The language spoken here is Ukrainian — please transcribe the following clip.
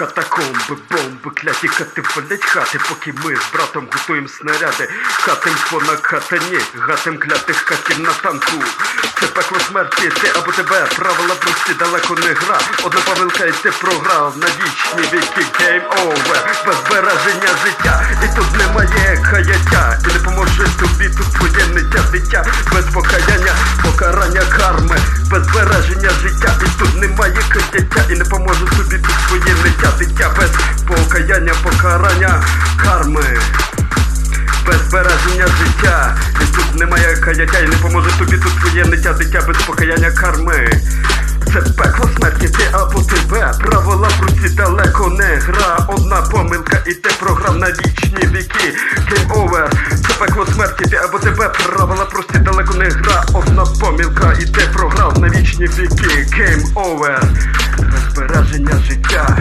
Катакомби, бомби, кляті кати палять хати, поки ми з братом готуємо снаряди. Хатим по накатані, гатим клятих катів на танку. Це пекло смерті, ти або тебе, правила прості, далеко не гра. Одна помилка і ти програв на вічні віки гейм овер, без збереження життя. І тут немає каяття, і не поможе тобі тут твоє ниття дитя, без покаяння, покарання карми, без збереження життя, і тут немає каяття, і не поможе тобі тут твоє ниття дитя, без покаяння, покарання карми. Без збереження життя, і тут немає каяття, і не поможе тобі тут твоє ниття дитя без покаяння карми. Це пекло смерті, ти або тебе. Правила прості далеко не гра. Одна помилка, і ти програв на вічні віки. Game over. Це пекло смерті, ти або тебе. Правила прості далеко не гра. Одна помилка, і ти на віки. Game over. розбереження життя.